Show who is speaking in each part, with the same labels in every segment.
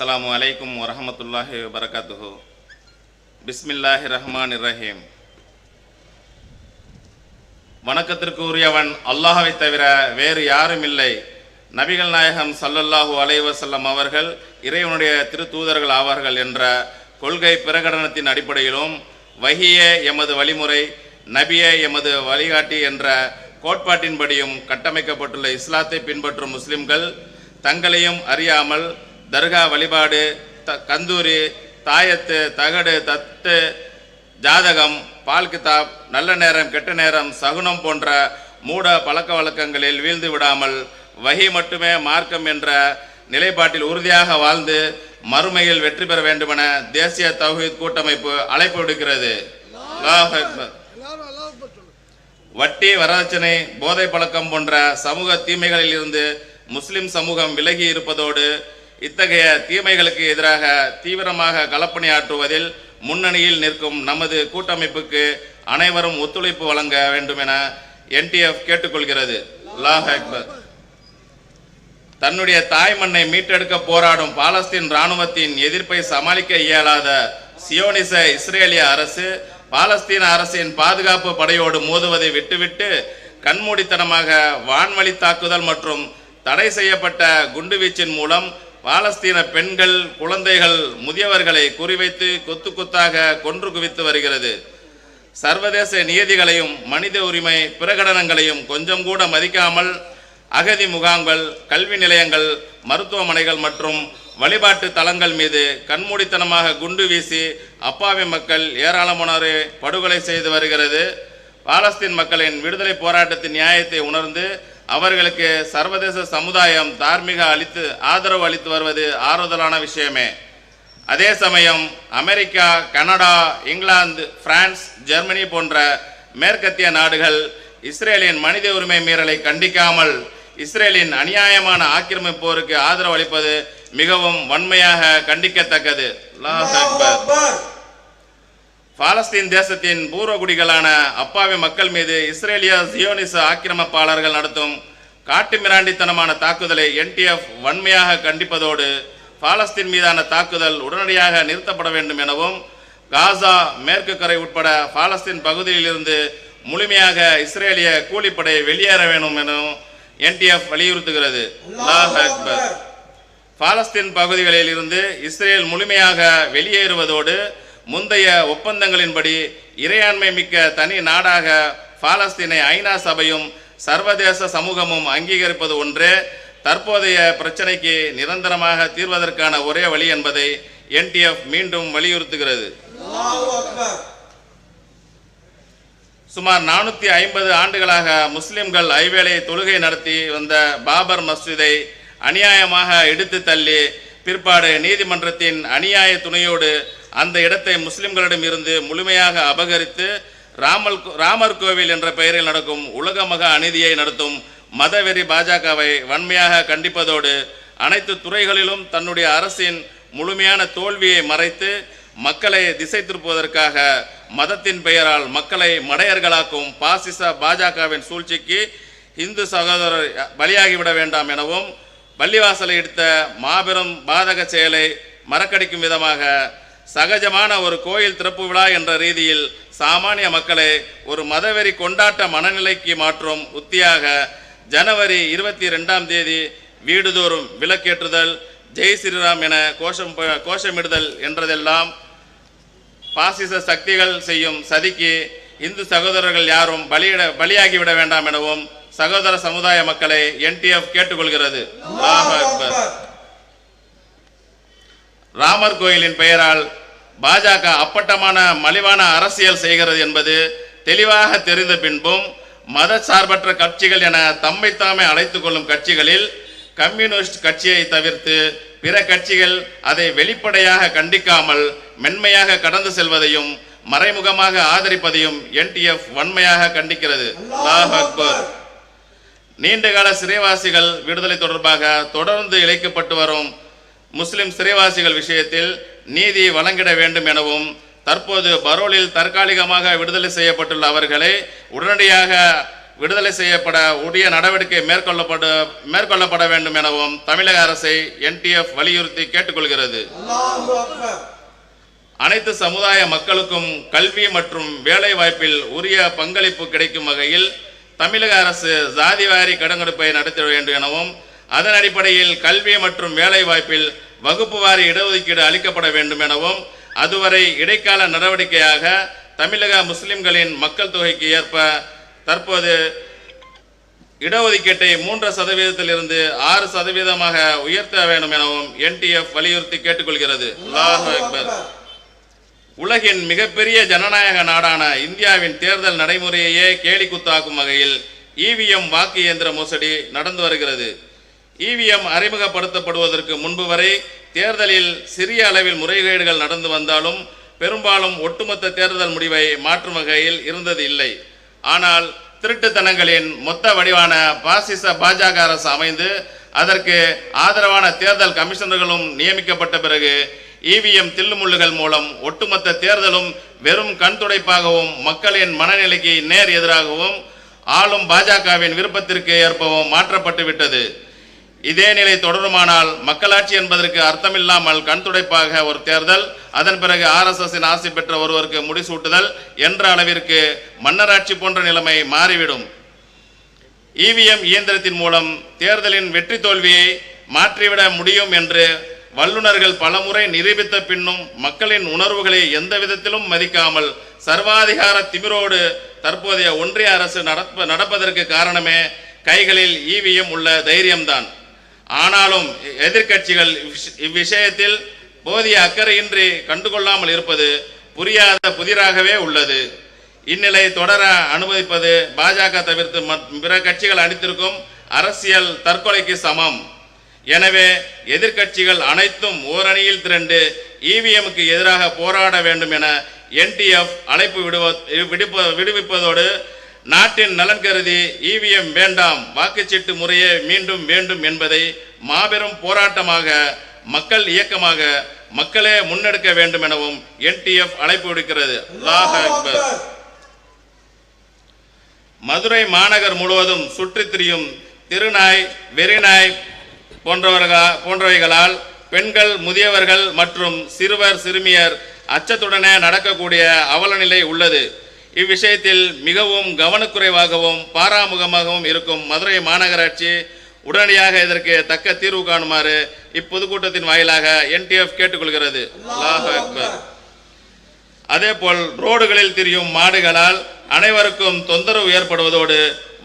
Speaker 1: அஸ்லாம் வலைக்கம் வரமத்துல்லாஹி வபரகாத்துஹு பிஸ்மில்லாஹி ரஹ்மான் இரஹீம் வணக்கத்திற்கு உரியவன் அல்லாஹ்வை தவிர வேறு யாரும் இல்லை. நபிகள் நாயகம் சல்லல்லாஹூ அலைவசல்லம் அவர்கள் இறைவனுடைய திருத்தூதர்கள் ஆவார்கள் என்ற கொள்கை பிரகடனத்தின் அடிப்படையிலும் வகிய எமது வழிமுறை நபிய எமது வழிகாட்டி என்ற கோட்பாட்டின்படியும் கட்டமைக்கப்பட்டுள்ள இஸ்லாத்தை பின்பற்றும் முஸ்லிம்கள் தங்களையும் அறியாமல் தர்கா வழிபாடு த கந்தூரி தாயத்து தகடு தட்டு ஜாதகம் பால் கிதாப் நல்ல நேரம் கெட்ட நேரம் சகுனம் போன்ற மூட பழக்க வழக்கங்களில் வீழ்ந்து விடாமல் வகி மட்டுமே மார்க்கம் என்ற நிலைப்பாட்டில் உறுதியாக வாழ்ந்து மறுமையில் வெற்றி பெற வேண்டுமென தேசிய தௌஹீத் கூட்டமைப்பு அழைப்பு விடுக்கிறது. வட்டி வரதட்சணை போதை பழக்கம் போன்ற சமூக தீமைகளில் இருந்து முஸ்லிம் சமூகம் விலகி இருப்பதோடு இத்தகைய தீமைகளுக்கு எதிராக தீவிரமாக களப்பணியாற்றுவதில் முன்னணியில் நிற்கும் நமது கூட்டமைப்புக்கு அனைவரும் ஒத்துழைப்பு வழங்க வேண்டும் என என்டிஎஃப் கேட்டுக்கொள்கிறது. அக்பர். தன்னுடைய தாய் மண்ணை மீட்டெடுக்க போராடும் பாலஸ்தீன் இராணுவத்தின் எதிர்ப்பை சமாளிக்க இயலாத சியோனிச இஸ்ரேலிய அரசு பாலஸ்தீன அரசின் பாதுகாப்பு படையோடு மோதுவதை விட்டுவிட்டு கண்மூடித்தனமாக வான்வழி தாக்குதல் மற்றும் தடை செய்யப்பட்ட குண்டுவீச்சின் மூலம் பாலஸ்தீன பெண்கள் குழந்தைகள் முதியவர்களை குறிவைத்து கொத்து கொத்தாக கொன்று குவித்து வருகிறது. சர்வதேச நியதிகளையும் மனித உரிமை பிரகடனங்களையும் கொஞ்சம் கூட மதிக்காமல் அகதி முகாம்கள் கல்வி நிலையங்கள் மருத்துவமனைகள் மற்றும் வழிபாட்டு தலங்கள் மீது கண்மூடித்தனமாக குண்டு வீசி அப்பாவி மக்கள் ஏராளமானோரை படுகொலை செய்து வருகிறது. பாலஸ்தீன் மக்களின் விடுதலை போராட்டத்தின் நியாயத்தை உணர்ந்து அவர்களுக்கு சர்வதேச சமுதாயம் தார்மீக அளித்து ஆதரவு அளித்து வருவது ஆறுதலான விஷயமே. அதே சமயம் America Canada England France Germany போன்ற மேற்கத்திய நாடுகள் இஸ்ரேலின் மனித உரிமை மீறலை கண்டிக்காமல் இஸ்ரேலின் அநியாயமான ஆக்கிரமிப்பு போருக்கு ஆதரவு அளிப்பது மிகவும் வன்மையாக கண்டிக்கத்தக்கது. பாலஸ்தீன் தேசத்தின் பூர்வகுடிகளான அப்பாவி மக்கள் மீது இஸ்ரேலிய சியோனிச ஆக்கிரமிப்பாளர்கள் நடத்தும் காட்டுமிராண்டித்தனமான தாக்குதலை என்டிஎஃப் வன்மையாக கண்டிப்பதோடு பாலஸ்தீன் மீதான தாக்குதல் உடனடியாக நிறுத்தப்பட வேண்டும் எனவும் காசா மேற்கு கரை உட்பட பாலஸ்தீன் பகுதியிலிருந்து முழுமையாக இஸ்ரேலிய கூலிப்படை வெளியேற வேண்டும் எனவும் என்டிஎஃப் வலியுறுத்துகிறது. அக்பர். பாலஸ்தீன் பகுதிகளில் இருந்து இஸ்ரேல் முழுமையாக வெளியேறுவதோடு முந்தைய ஒப்பந்தங்களின்படி இறையாண்மை மிக்க தனி நாடாக பாலஸ்தீனை ஐநா சபையும் சர்வதேச சமூகமும் அங்கீகரிப்பது ஒன்றே தற்போதைய பிரச்சனைக்கு நிரந்தரமாக தீர்வதற்கான ஒரே வழி என்பதை என்டிஎஃப் மீண்டும் வலியுறுத்துகிறது. சுமார் நானூற்றி ஐம்பது ஆண்டுகளாக முஸ்லிம்கள் ஐவேளை தொழுகை நடத்தி வந்த பாபர் மஸ்ஜிதை அநியாயமாக இடித்து தள்ளி பிற்பாடு நீதிமன்றத்தின் அநியாய துணையோடு அந்த இடத்தை முஸ்லிம்களிடம் இருந்து முழுமையாக அபகரித்து ராமல் ராமர் கோவில் என்ற பெயரில் நடக்கும் உலக மக அநீதியை நடத்தும் மதவெறி பாஜகவை வன்மையாக கண்டிப்பதோடு அனைத்து துறைகளிலும் தன்னுடைய அரசின் முழுமையான தோல்வியை மறைத்து மக்களை திசை திருப்புவதற்காக மதத்தின் பெயரால் மக்களை மடையர்களாக்கும் பாசிச பாஜகவின் சூழ்ச்சிக்கு இந்து சகோதரர் பலியாகிவிட வேண்டாம் எனவும் பள்ளிவாசலை இடுத்த மாபெரும் பாதக செயலை மறக்கடிக்கும் விதமாக சகஜமான ஒரு கோயில் திறப்பு விழா என்ற ரீதியில் சாமானிய மக்களை ஒரு மதவெறி கொண்டாட்ட மனநிலைக்கு மாற்றும் உத்தியாக ஜனவரி இருபத்தி ரெண்டாம் தேதி வீடுதோறும் விளக்கேற்றுதல் ஜெய் ஸ்ரீராம் என கோஷம் கோஷமிடுதல் என்றதெல்லாம் பாசிச சக்திகள் செய்யும் சதிக்கு இந்து சகோதரர்கள் யாரும் பலியிட பலியாகிவிட வேண்டாம் எனவும் சகோதர சமுதாய மக்களை என்டிஎஃப் கேட்டுக்கொள்கிறது. ராமர் கோயிலின் பெயரால் பாஜக அப்பட்டமான மலிவான அரசியல் செய்கிறது என்பது தெளிவாக தெரிந்த பின்பும் மத சார்பற்ற கட்சிகள் என தம்மை தாமே அழைத்துக் கொள்ளும் கட்சிகளில் கம்யூனிஸ்ட் கட்சியை தவிர்த்து பிற கட்சிகள் அதை வெளிப்படையாக கண்டிக்காமல் மென்மையாக கடந்து செல்வதையும் மறைமுகமாக ஆதரிப்பதையும் என்டிஎஃப் வன்மையாக கண்டிக்கிறது. அக்பர். நீண்டகால சிறைவாசிகள் விடுதலை தொடர்பாக தொடர்ந்து இழைக்கப்பட்டு வரும் முஸ்லிம் சிறைவாசிகள் விஷயத்தில் நீதி வழங்கிட வேண்டும் எனவும் தற்போது பரோலில் தற்காலிகமாக விடுதலை செய்யப்பட்டுள்ள அவர்களை உடனடியாக விடுதலை செய்யப்பட உரிய நடவடிக்கை மேற்கொள்ளப்பட மேற்கொள்ளப்பட வேண்டும் எனவும் தமிழக அரசை என்டிஎஃப் வலியுறுத்தி கேட்டுக்கொள்கிறது. அனைத்து சமுதாய மக்களுக்கும் கல்வி மற்றும் வேலை வாய்ப்பில் உரிய பங்களிப்பு கிடைக்கும் வகையில் தமிழக அரசு ஜாதிவாரி கணக்கெடுப்பை நடத்த வேண்டும் எனவும் அதன் அடிப்படையில் கல்வி மற்றும் வேலை வாய்ப்பில் வகுப்பு வாரி இடஒதுக்கீடு அளிக்கப்பட வேண்டும் எனவும் அதுவரை இடைக்கால நடவடிக்கையாக தமிழக முஸ்லிம்களின் மக்கள் தொகைக்கு ஏற்ப தற்போது இடஒதுக்கீட்டை மூன்று சதவீதத்திலிருந்து ஆறு சதவீதமாக உயர்த்த வேண்டும் எனவும் என்டிஎஃப் வலியுறுத்தி கேட்டுக்கொள்கிறது. உலகின் மிகப்பெரிய ஜனநாயக நாடான இந்தியாவின் தேர்தல் நடைமுறையையே கேலிக்குத்தாக்கும் வகையில் இவிஎம் வாக்கு இயந்திர மோசடி நடந்து வருகிறது. இவிஎம் அறிமுகப்படுத்தப்படுவதற்கு முன்பு வரை தேர்தலில் சிறிய அளவில் முறைகேடுகள் நடந்து வந்தாலும் பெரும்பாலும் ஒட்டுமொத்த தேர்தல் முடிவை மாற்றும் வகையில் இருந்தது இல்லை. ஆனால் திருட்டுத்தனங்களின் மொத்த வடிவான பாசிச பாஜக அரசு அமைந்து அதற்கு ஆதரவான தேர்தல் கமிஷனர்களும் நியமிக்கப்பட்ட பிறகு இவிஎம் தில்லுமுள்ளுகள் மூலம் ஒட்டுமொத்த தேர்தலும் வெறும் கண் துடைப்பாகவும் மக்களின் மனநிலைக்கு நேர் எதிராகவும் ஆளும் பாஜகவின் விருப்பத்திற்கு ஏற்பவும் மாற்றப்பட்டு விட்டது இதே நிலை தொடருமானால் மக்களாட்சி என்பதற்கு அர்த்தமில்லாமல் கண் துடைப்பாக ஒரு தேர்தல் அதன் பிறகு ஆர்எஸ்எஸ்ஸின் ஆசை பெற்ற ஒருவருக்கு முடிசூட்டுதல் என்ற அளவிற்கு மன்னராட்சி போன்ற நிலைமை மாறிவிடும். இவிஎம் இயந்திரத்தின் மூலம் தேர்தலின் வெற்றி தோல்வியை மாற்றிவிட முடியும் என்று வல்லுநர்கள் பலமுறை நிரூபித்த பின்னும் மக்களின் உணர்வுகளை எந்த விதத்திலும் மதிக்காமல் சர்வாதிகார திமிரோடு தற்போதைய ஒன்றிய அரசு நடப்ப நடப்பதற்கு காரணமே கைகளில் இவிஎம் உள்ள தைரியம்தான். ஆனாலும் எதிர்க்கட்சிகள் இவ்விஷயத்தில் போதிய அக்கறையின்றி கண்டுகொள்ளாமல் இருப்பது புரியாத புதிராகவே உள்ளது. இந்நிலை தொடர அனுமதிப்பது பாஜக தவிர்த்து மற்ற பிற கட்சிகள் அளித்திருக்கும் அரசியல் தற்கொலைக்கு சமம். எனவே எதிர்க்கட்சிகள் அனைத்தும் ஓரணியில் திரண்டு இவிஎம்க்கு எதிராக போராட வேண்டும் என என்டிஎஃப் அழைப்பு விடுவ விடுப்ப விடுவிப்பதோடு நாட்டின் நலன் கருதி இவிஎம் வேண்டாம் வாக்குச்சீட்டு முறையே மீண்டும் வேண்டும் என்பதை மாபெரும் போராட்டமாக மக்கள் இயக்கமாக மக்களே முன்னெடுக்க வேண்டும் எனவும் என்டிஎஃப் அழைப்பு விடுக்கிறது. மதுரை மாநகர் முழுவதும் சுற்றித் திரியும் திருநாய் வெறிநாய் போன்றவர்களா போன்றவைகளால் பெண்கள் முதியவர்கள் மற்றும் சிறுவர் சிறுமியர் அச்சத்துடனே நடக்கக்கூடிய அவலநிலை உள்ளது. இவ்விஷயத்தில் மிகவும் கவனக்குறைவாகவும் பாராமுகமாகவும் இருக்கும் மதுரை மாநகராட்சி உடனடியாக இதற்கு தக்க தீர்வு காணுமாறு இப்பொதுக்கூட்டத்தின் வாயிலாக என்டிஎஃப் கேட்டுக்கொள்கிறது. அதே போல் அதேபோல் ரோடுகளில் திரியும் மாடுகளால் அனைவருக்கும் தொந்தரவு ஏற்படுவதோடு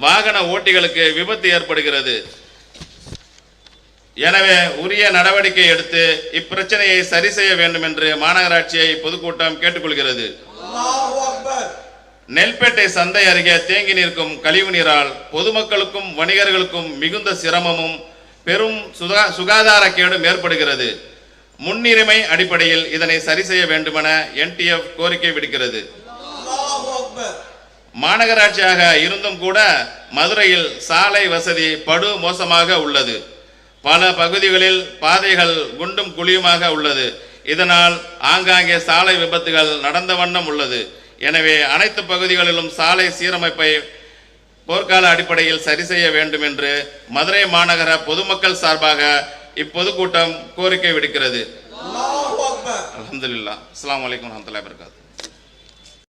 Speaker 1: வாகன ஓட்டிகளுக்கு விபத்து ஏற்படுகிறது. எனவே உரிய நடவடிக்கை எடுத்து இப்பிரச்சனையை சரி செய்ய வேண்டும் என்று மாநகராட்சியை பொதுக்கூட்டம் கேட்டுக்கொள்கிறது. நெல்பேட்டை சந்தை அருகே தேங்கி நிற்கும் கழிவு நீரால் பொதுமக்களுக்கும் வணிகர்களுக்கும் மிகுந்த சிரமமும் பெரும் சுகா சுகாதாரக்கேடும் ஏற்படுகிறது. முன்னுரிமை அடிப்படையில் இதனை சரி செய்ய வேண்டுமென என்டிஎஃப் கோரிக்கை விடுக்கிறது. மாநகராட்சியாக இருந்தும் கூட மதுரையில் சாலை வசதி படு மோசமாக உள்ளது. பல பகுதிகளில் பாதைகள் குண்டும் குழியுமாக உள்ளது. இதனால் ஆங்காங்கே சாலை விபத்துகள் நடந்த வண்ணம் உள்ளது. எனவே அனைத்து பகுதிகளிலும் சாலை சீரமைப்பை போர்க்கால அடிப்படையில் சரி செய்ய வேண்டும் என்று மதுரை மாநகர பொதுமக்கள் சார்பாக இப்பொதுக்கூட்டம் கோரிக்கை விடுக்கிறது. அஸ்ஸலாமு அலைக்கும் வரஹ்மத்துல்லாஹி வபரகாத்துஹு.